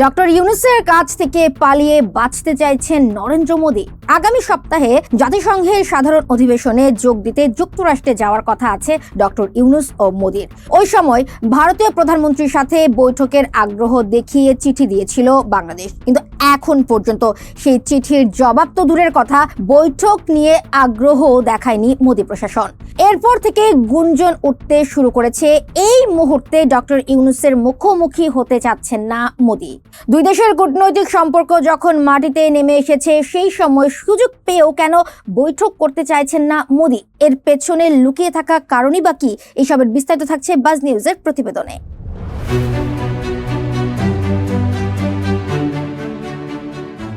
Doctor ইউনুসের কাছ থেকে পালিয়ে বাঁচতে চাইছেন নরেন্দ্র মোদী। আগামী সপ্তাহে জাতিসংঘের সাধারণ অধিবেশনে যোগ দিতে যুক্তরাষ্ট্রে যাওয়ার কথা আছে ডক্টর ইউনুস ও মোদীর। ওই সময় ভারতীয় প্রধানমন্ত্রীর সাথে বৈঠকের আগ্রহ দেখিয়ে চিঠি দিয়েছিল বাংলাদেশ। কিন্তু এখন পর্যন্ত সেই চিঠির জবাব তো দূরের কথা, বৈঠক নিয়ে আগ্রহ দেখায়নি মোদী প্রশাসন। এরপর থেকে গুঞ্জন উঠতে শুরু করেছে, এই মুহূর্তে ডক্টর ইউনুসের মুখোমুখি হতে চাচ্ছেন না মোদী। দুই দেশের কূটনৈতিক সম্পর্ক যখন মাটিতে নেমে এসেছে, সেই সময় সুযোগ পেয়েও কেন বৈঠক করতে চাইছেন না মোদি? এর পেছনে লুকিয়ে থাকা কারণই বা কি? এসবের বিস্তারিত থাকছে বাজ নিউজের প্রতিবেদনে।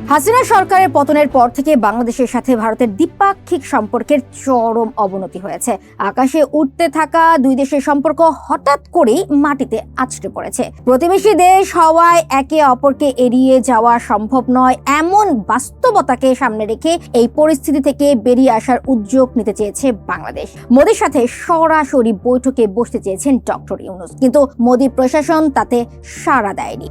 হাসিনা সরকারের পতনের পর থেকে বাংলাদেশের সাথে ভারতের দ্বিপাক্ষিক সম্পর্কের চরম অবনতি হয়েছে। আকাশে উঠতে থাকা দুই দেশের সম্পর্ক হঠাৎ করেই মাটিতে আছড়ে পড়েছে। প্রতিবেশী দেশ হওয়ায় একে অপরকে এড়িয়ে যাওয়া সম্ভব নয়, এমন বাস্তবতাকে সামনে রেখে এই পরিস্থিতি থেকে বেরিয়ে আসার উদ্যোগ নিতে চেয়েছে বাংলাদেশ। মোদীর সাথে সরাসরি বৈঠকে বসতে চেয়েছেন ডক্টর ইউনুস। কিন্তু মোদী প্রশাসন তাতে সাড়া দেয়নি।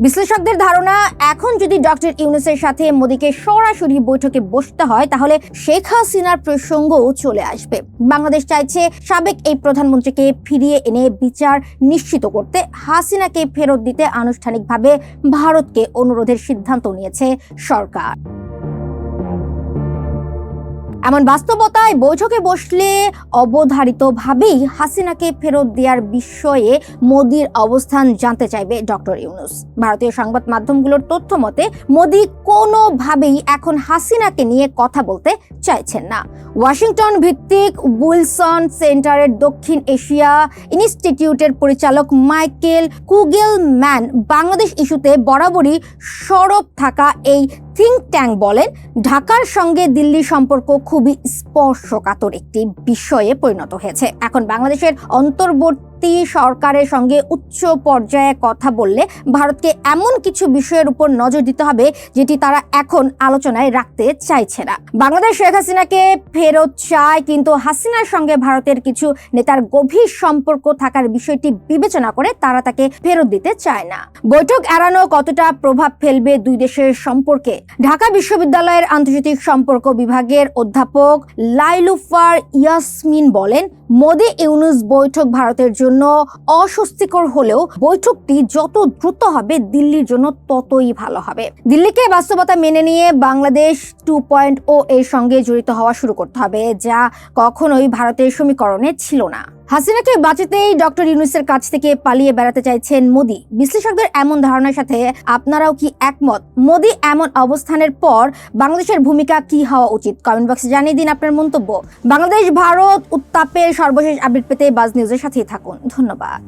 বিশ্লেষকদের ধারণা, এখন যদি ডক্টর ইউনুসের সাথে মোদীকে সরাসরি বৈঠকে বসতে হয়, তাহলে শেখ হাসিনার প্রসঙ্গও চলে আসবে। বাংলাদেশ চাইছে সাবেক এই প্রধানমন্ত্রীকে ফিরিয়ে এনে বিচার নিশ্চিত করতে। হাসিনাকে ফেরত দিতে আনুষ্ঠানিকভাবে ভারতকে অনুরোধের সিদ্ধান্ত নিয়েছে সরকার। এমন বাস্তবতায় বৈঠকে বসলে অবধারিতভাবেই হাসিনাকে ফেরত দেওয়ার বিষয়ে মোদির অবস্থান জানতে চাইবে ডক্টর ইউনুস। ভারতীয় সংবাদ মাধ্যমগুলোর তথ্য মতে, মোদি কোনোভাবেই এখন হাসিনাকে নিয়ে কথা বলতে চাইছেন না। ওয়াশিংটন ভিত্তিক উইলসন সেন্টারের দক্ষিণ এশিয়া ইনস্টিটিউটের পরিচালক মাইকেল কুগেল ম্যান বাংলাদেশ ইস্যুতে বরাবরই সরব থাকা এই থিঙ্ক ট্যাঙ্ক বলেন, ঢাকার সঙ্গে দিল্লি সম্পর্ক খুবই স্পর্শকাতর একটি বিষয়ে পরিণত হয়েছে। এখন বাংলাদেশের অন্তর্বর্তী সরকারের সঙ্গে উচ্চ পর্যায়ে কথা বললে ভারতকে এমন কিছু বিষয়ের উপর নজর দিতে হবে যেটি তারা এখন আলোচনায় রাখতে চাইছে না। বাংলাদেশ শেখ হাসিনাকে ফেরত চায়, কিন্তু হাসিনার সঙ্গে ভারতের কিছু নেতার গভীর সম্পর্ক থাকার বিষয়টি বিবেচনা করে তারা তাকে ফেরত দিতে চায় না। বৈঠক এড়ানো কতটা প্রভাব ফেলবে দুই দেশের সম্পর্কে? ঢাকা বিশ্ববিদ্যালয়ের আন্তর্জাতিক সম্পর্ক বিভাগের অধ্যাপক লাইলুফার ইয়াসমিন বলেন, মোদি ইউনুস বৈঠক ভারতের জন্য অস্বস্তিকর হলেও বৈঠকটি যত দ্রুত হবে দিল্লির জন্য ততই ভালো হবে। দিল্লিকে বাস্তবতা মেনে নিয়ে বাংলাদেশ টু পয়েন্ট ও এর সঙ্গে জড়িত হওয়া শুরু করতে হবে, যা কখনোই ভারতের সমীকরণে ছিল না। হাসিনাকে বাঁচাতেই ডক্টর ইউনুসের কাছ থেকে পালিয়ে বেড়াতে চাইছেন মোদি। বিশ্লেষকদের এমন ধারণার সাথে আপনারাও কি একমত? মোদি এমন অবস্থানের পর বাংলাদেশের ভূমিকা কি হওয়া উচিত? কমেন্ট বক্সে জানিয়ে দিন আপনার মন্তব্য। বাংলাদেশ, ভারত, উত্তাপের সর্বশেষ আপডেট পেতে বাজ নিউজের সাথেই থাকুন। ধন্যবাদ।